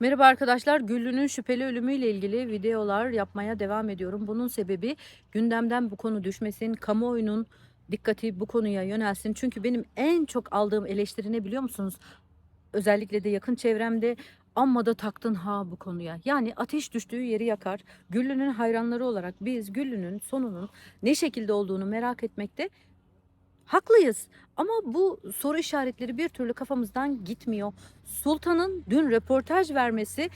Merhaba arkadaşlar. Güllü'nün şüpheli ölümüyle ilgili videolar yapmaya devam ediyorum. Bunun sebebi gündemden bu konu düşmesin, kamuoyunun dikkati bu konuya yönelsin. Çünkü benim en çok aldığım eleştiri ne biliyor musunuz? Özellikle de yakın çevremde amma da taktın ha bu konuya. Yani ateş düştüğü yeri yakar. Güllü'nün hayranları olarak biz Güllü'nün sonunun ne şekilde olduğunu merak etmekte haklıyız. Ama bu soru işaretleri bir türlü kafamızdan gitmiyor. Sultan'ın dün röportaj vermesi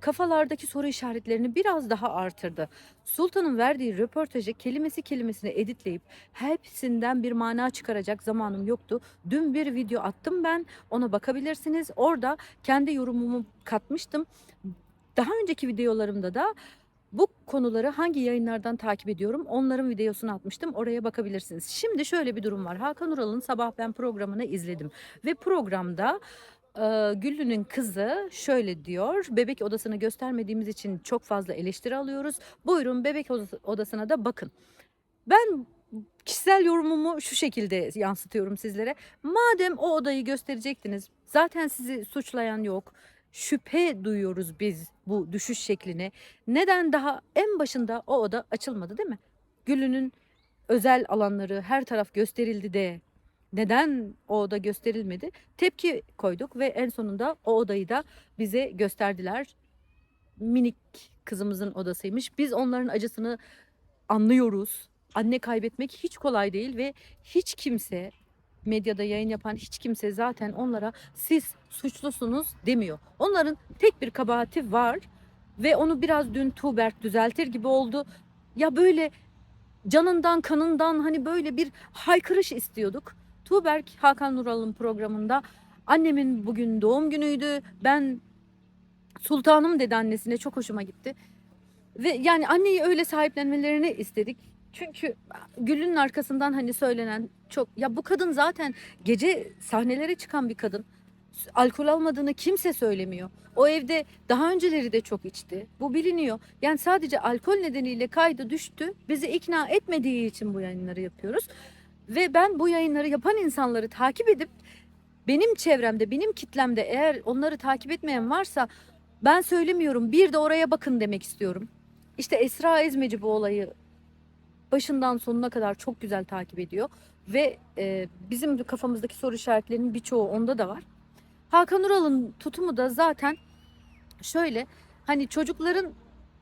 kafalardaki soru işaretlerini biraz daha artırdı. Sultan'ın verdiği röportajı kelimesi kelimesine editleyip hepsinden bir mana çıkaracak zamanım yoktu. Dün bir video attım ben ona bakabilirsiniz. Orada kendi yorumumu katmıştım. Daha önceki videolarımda da bu konuları hangi yayınlardan takip ediyorum onların videosunu atmıştım oraya bakabilirsiniz. Şimdi şöyle bir durum var Hakan Ural'ın sabah ben programını izledim ve programda e, Güllü'nün kızı şöyle diyor. Bebek odasını göstermediğimiz için çok fazla eleştiri alıyoruz. Buyurun bebek odası- odasına da bakın. Ben kişisel yorumumu şu şekilde yansıtıyorum sizlere. Madem o odayı gösterecektiniz zaten sizi suçlayan yok. Şüphe duyuyoruz biz bu düşüş şekline. Neden daha en başında o oda açılmadı değil mi? Güllü'nün özel alanları her taraf gösterildi de neden o oda gösterilmedi? Tepki koyduk ve en sonunda o odayı da bize gösterdiler. Minik kızımızın odasıymış. Biz onların acısını anlıyoruz. Anne kaybetmek hiç kolay değil ve hiç kimse medyada yayın yapan hiç kimse zaten onlara siz suçlusunuz demiyor. Onların tek bir kabahati var ve onu biraz dün Tuğberk düzeltir gibi oldu. Ya böyle canından kanından hani böyle bir haykırış istiyorduk. Tuğberk Hakan Nural'ın programında annemin bugün doğum günüydü. Ben sultanım dedi annesine çok hoşuma gitti. Ve yani anneyi öyle sahiplenmelerini istedik. Çünkü Gül'ün arkasından hani söylenen çok ya bu kadın zaten gece sahnelere çıkan bir kadın. Alkol almadığını kimse söylemiyor. O evde daha önceleri de çok içti. Bu biliniyor. Yani sadece alkol nedeniyle kaydı düştü. Bizi ikna etmediği için bu yayınları yapıyoruz. Ve ben bu yayınları yapan insanları takip edip benim çevremde, benim kitlemde eğer onları takip etmeyen varsa ben söylemiyorum. Bir de oraya bakın demek istiyorum. İşte Esra Ezmeci bu olayı başından sonuna kadar çok güzel takip ediyor. Ve e, bizim kafamızdaki soru işaretlerinin birçoğu onda da var. Hakan Ural'ın tutumu da zaten şöyle hani çocukların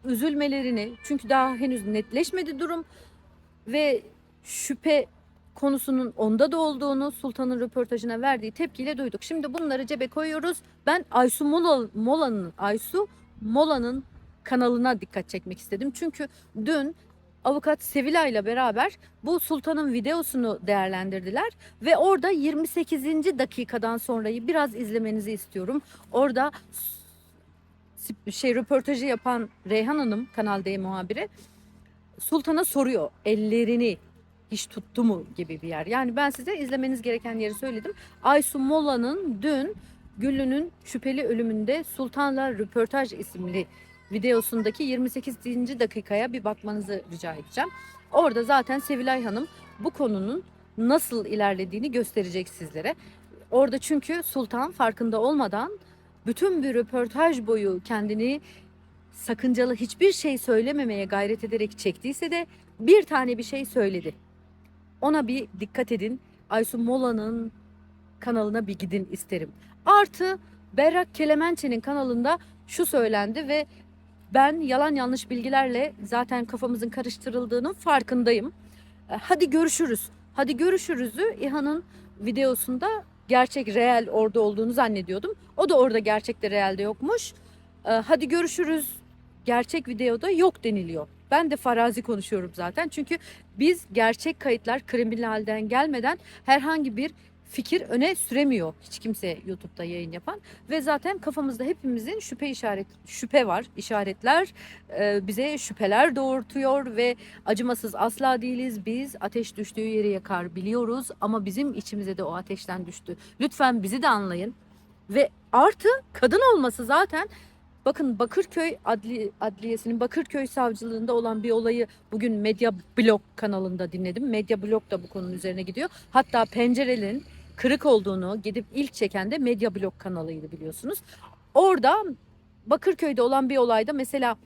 üzülmelerini çünkü daha henüz netleşmedi durum ve şüphe konusunun onda da olduğunu Sultan'ın röportajına verdiği tepkiyle duyduk. Şimdi bunları cebe koyuyoruz. Ben Aysu Mola- Mola'nın Aysu Mola'nın kanalına dikkat çekmek istedim. Çünkü dün avukat Sevilla ile beraber bu Sultan'ın videosunu değerlendirdiler ve orada 28. dakikadan sonrayı biraz izlemenizi istiyorum. Orada şey röportajı yapan Reyhan Hanım Kanal D muhabiri Sultan'a soruyor ellerini hiç tuttu mu gibi bir yer. Yani ben size izlemeniz gereken yeri söyledim. Aysu Molla'nın dün Güllü'nün şüpheli ölümünde Sultan'la röportaj isimli videosundaki 28. dakikaya bir bakmanızı rica edeceğim. Orada zaten Sevilay Hanım bu konunun nasıl ilerlediğini gösterecek sizlere. Orada çünkü Sultan farkında olmadan bütün bir röportaj boyu kendini sakıncalı hiçbir şey söylememeye gayret ederek çektiyse de bir tane bir şey söyledi. Ona bir dikkat edin. Aysu Mola'nın kanalına bir gidin isterim. Artı Berrak Kelemençe'nin kanalında şu söylendi ve ben yalan yanlış bilgilerle zaten kafamızın karıştırıldığının farkındayım. E, Hadi görüşürüz. Hadi görüşürüzü İHA'nın videosunda gerçek reel orada olduğunu zannediyordum. O da orada gerçekte realde yokmuş. E, Hadi görüşürüz gerçek videoda yok deniliyor. Ben de farazi konuşuyorum zaten. Çünkü biz gerçek kayıtlar kriminalden gelmeden herhangi bir fikir öne süremiyor hiç kimse YouTube'da yayın yapan. Ve zaten kafamızda hepimizin şüphe işaret şüphe var. İşaretler e, bize şüpheler doğurtuyor ve acımasız asla değiliz. Biz ateş düştüğü yeri yakar biliyoruz ama bizim içimize de o ateşten düştü. Lütfen bizi de anlayın. Ve artı kadın olması zaten Bakın Bakırköy Adli, Adliyesi'nin Bakırköy Savcılığında olan bir olayı bugün Medya Blog kanalında dinledim. Medya Blog da bu konunun üzerine gidiyor. Hatta pencerenin kırık olduğunu gidip ilk çeken de Medya Blog kanalıydı biliyorsunuz. Orada Bakırköy'de olan bir olayda mesela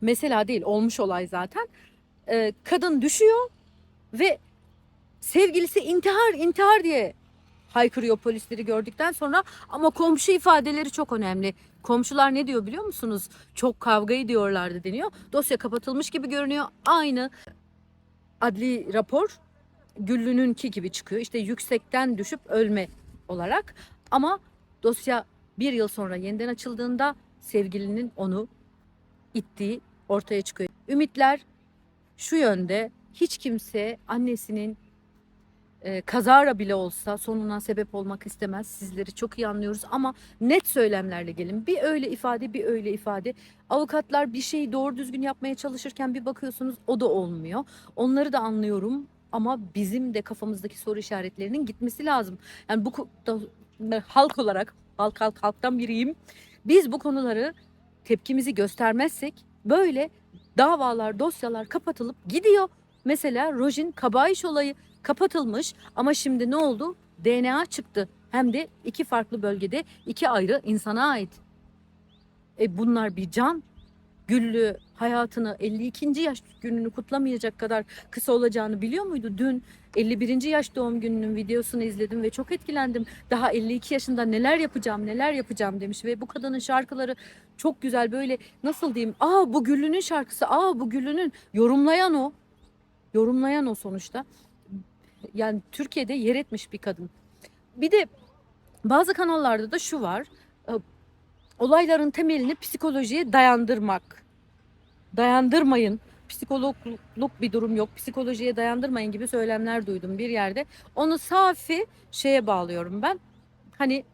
mesela değil olmuş olay zaten. Ee, kadın düşüyor ve sevgilisi intihar intihar diye haykırıyor polisleri gördükten sonra ama komşu ifadeleri çok önemli. Komşular ne diyor biliyor musunuz? Çok kavga ediyorlardı deniyor. Dosya kapatılmış gibi görünüyor. Aynı adli rapor Güllü'nünki gibi çıkıyor. İşte yüksekten düşüp ölme olarak. Ama dosya bir yıl sonra yeniden açıldığında sevgilinin onu ittiği ortaya çıkıyor. Ümitler şu yönde hiç kimse annesinin e, kazara bile olsa sonuna sebep olmak istemez. Sizleri çok iyi anlıyoruz ama net söylemlerle gelin. Bir öyle ifade bir öyle ifade. Avukatlar bir şeyi doğru düzgün yapmaya çalışırken bir bakıyorsunuz o da olmuyor. Onları da anlıyorum ama bizim de kafamızdaki soru işaretlerinin gitmesi lazım. Yani bu halk olarak halk halk halktan biriyim. Biz bu konuları tepkimizi göstermezsek böyle davalar, dosyalar kapatılıp gidiyor. Mesela Rojin Kabayiş olayı kapatılmış ama şimdi ne oldu? DNA çıktı. Hem de iki farklı bölgede iki ayrı insana ait. E bunlar bir can. Güllü hayatını 52. yaş gününü kutlamayacak kadar kısa olacağını biliyor muydu? Dün 51. yaş doğum gününün videosunu izledim ve çok etkilendim. Daha 52 yaşında neler yapacağım, neler yapacağım demiş ve bu kadının şarkıları çok güzel böyle nasıl diyeyim? Aa bu Güllü'nün şarkısı, aa bu Güllü'nün yorumlayan o. Yorumlayan o sonuçta. Yani Türkiye'de yer etmiş bir kadın. Bir de bazı kanallarda da şu var. Olayların temelini psikolojiye dayandırmak. Dayandırmayın. Psikologluk bir durum yok. Psikolojiye dayandırmayın gibi söylemler duydum bir yerde. Onu safi şeye bağlıyorum ben. Hani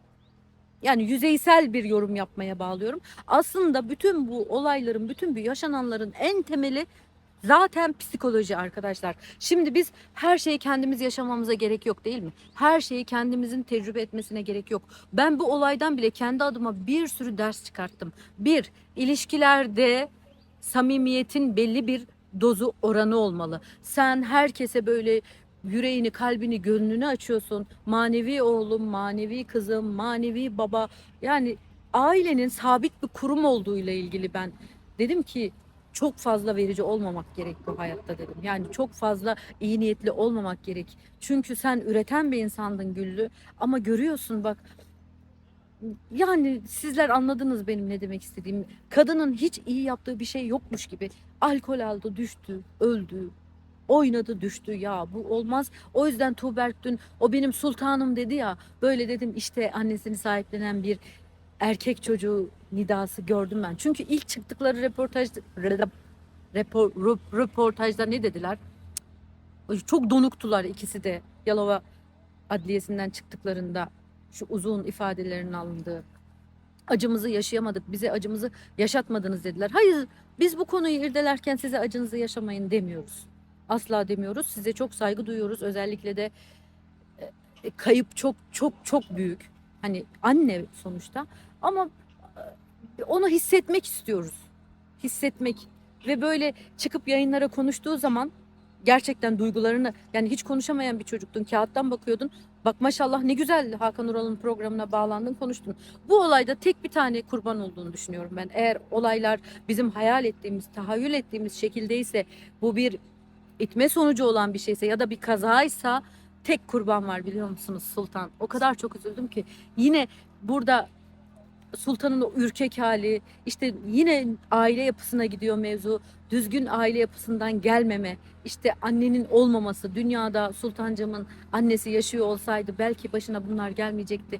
yani yüzeysel bir yorum yapmaya bağlıyorum. Aslında bütün bu olayların, bütün bu yaşananların en temeli zaten psikoloji arkadaşlar. Şimdi biz her şeyi kendimiz yaşamamıza gerek yok değil mi? Her şeyi kendimizin tecrübe etmesine gerek yok. Ben bu olaydan bile kendi adıma bir sürü ders çıkarttım. Bir, ilişkilerde samimiyetin belli bir dozu oranı olmalı. Sen herkese böyle yüreğini, kalbini, gönlünü açıyorsun. Manevi oğlum, manevi kızım, manevi baba. Yani ailenin sabit bir kurum olduğuyla ilgili ben dedim ki çok fazla verici olmamak gerek bu hayatta dedim. Yani çok fazla iyi niyetli olmamak gerek. Çünkü sen üreten bir insandın Güllü ama görüyorsun bak yani sizler anladınız benim ne demek istediğimi. Kadının hiç iyi yaptığı bir şey yokmuş gibi. Alkol aldı, düştü, öldü. Oynadı, düştü. Ya bu olmaz. O yüzden Tuğberk dün o benim sultanım dedi ya. Böyle dedim işte annesini sahiplenen bir erkek çocuğu nidası gördüm ben. Çünkü ilk çıktıkları röportaj repor, röp- röportajda ne dediler? Çok donuktular ikisi de Yalova Adliyesi'nden çıktıklarında şu uzun ifadelerin alındığı. Acımızı yaşayamadık, bize acımızı yaşatmadınız dediler. Hayır, biz bu konuyu irdelerken size acınızı yaşamayın demiyoruz. Asla demiyoruz. Size çok saygı duyuyoruz. Özellikle de e, kayıp çok çok çok büyük. Hani anne sonuçta. Ama e, onu hissetmek istiyoruz. Hissetmek ve böyle çıkıp yayınlara konuştuğu zaman gerçekten duygularını yani hiç konuşamayan bir çocuktun. Kağıttan bakıyordun. Bak maşallah ne güzel Hakan Ural'ın programına bağlandın konuştun. Bu olayda tek bir tane kurban olduğunu düşünüyorum ben. Eğer olaylar bizim hayal ettiğimiz, tahayyül ettiğimiz şekildeyse bu bir itme sonucu olan bir şeyse ya da bir kazaysa tek kurban var biliyor musunuz Sultan? O kadar çok üzüldüm ki yine burada Sultan'ın o ürkek hali işte yine aile yapısına gidiyor mevzu. Düzgün aile yapısından gelmeme, işte annenin olmaması, dünyada Sultancamın annesi yaşıyor olsaydı belki başına bunlar gelmeyecekti.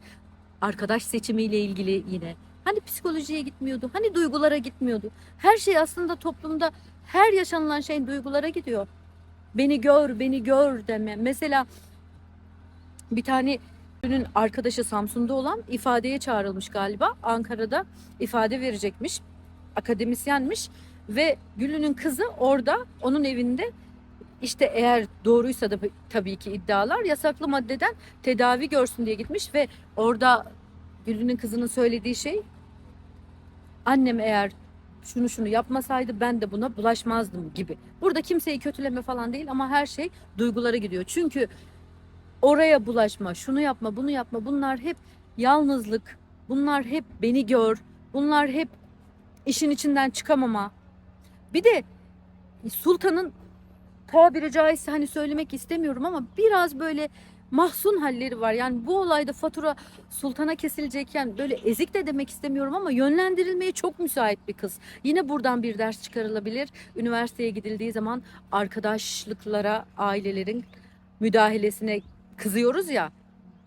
Arkadaş seçimiyle ilgili yine. Hani psikolojiye gitmiyordu, hani duygulara gitmiyordu. Her şey aslında toplumda her yaşanılan şey duygulara gidiyor. Beni gör, beni gör deme. Mesela bir tane Güllü'nün arkadaşı Samsun'da olan ifadeye çağrılmış galiba. Ankara'da ifade verecekmiş. Akademisyenmiş ve Güllü'nün kızı orada onun evinde işte eğer doğruysa da tabii ki iddialar yasaklı maddeden tedavi görsün diye gitmiş ve orada Güllü'nün kızının söylediği şey annem eğer şunu şunu yapmasaydı ben de buna bulaşmazdım gibi. Burada kimseyi kötüleme falan değil ama her şey duygulara gidiyor. Çünkü oraya bulaşma, şunu yapma, bunu yapma. Bunlar hep yalnızlık. Bunlar hep beni gör. Bunlar hep işin içinden çıkamama. Bir de sultanın tabiri caizse hani söylemek istemiyorum ama biraz böyle mahzun halleri var. Yani bu olayda fatura sultana kesilecekken böyle ezik de demek istemiyorum ama yönlendirilmeye çok müsait bir kız. Yine buradan bir ders çıkarılabilir. Üniversiteye gidildiği zaman arkadaşlıklara, ailelerin müdahalesine kızıyoruz ya.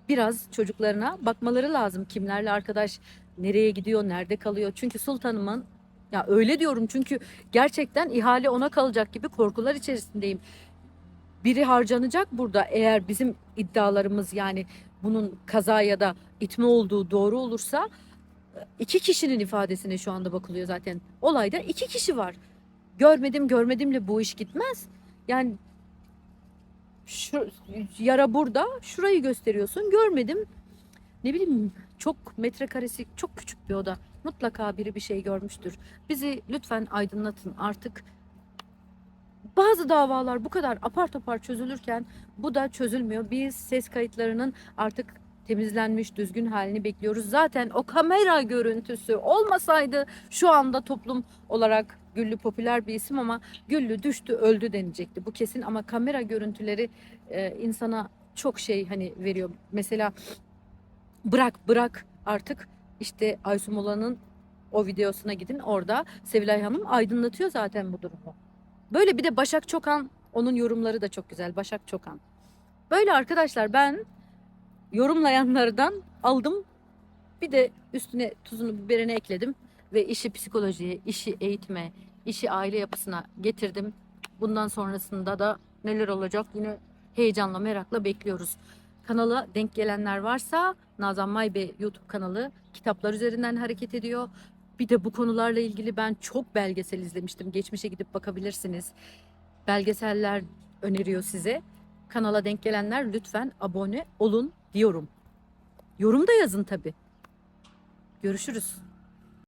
Biraz çocuklarına bakmaları lazım. Kimlerle arkadaş, nereye gidiyor, nerede kalıyor. Çünkü sultanımın ya öyle diyorum çünkü gerçekten ihale ona kalacak gibi korkular içerisindeyim. Biri harcanacak burada eğer bizim iddialarımız yani bunun kaza ya da itme olduğu doğru olursa iki kişinin ifadesine şu anda bakılıyor zaten. Olayda iki kişi var. Görmedim görmedimle bu iş gitmez. Yani şu yara burada. Şurayı gösteriyorsun. Görmedim. Ne bileyim çok metrekaresi çok küçük bir oda. Mutlaka biri bir şey görmüştür. Bizi lütfen aydınlatın artık. Bazı davalar bu kadar apar topar çözülürken bu da çözülmüyor. Biz ses kayıtlarının artık temizlenmiş düzgün halini bekliyoruz. Zaten o kamera görüntüsü olmasaydı şu anda toplum olarak Güllü popüler bir isim ama Güllü düştü öldü denecekti bu kesin ama kamera görüntüleri e, insana çok şey hani veriyor. Mesela bırak bırak artık işte Aysu Mola'nın o videosuna gidin orada Sevilay Hanım aydınlatıyor zaten bu durumu. Böyle bir de Başak Çokan onun yorumları da çok güzel Başak Çokan. Böyle arkadaşlar ben yorumlayanlardan aldım bir de üstüne tuzunu biberini ekledim ve işi psikolojiye, işi eğitime, işi aile yapısına getirdim. Bundan sonrasında da neler olacak yine heyecanla merakla bekliyoruz. Kanala denk gelenler varsa Nazan Maybe YouTube kanalı kitaplar üzerinden hareket ediyor. Bir de bu konularla ilgili ben çok belgesel izlemiştim. Geçmişe gidip bakabilirsiniz. Belgeseller öneriyor size. Kanala denk gelenler lütfen abone olun diyorum. Yorum da yazın tabii. Görüşürüz.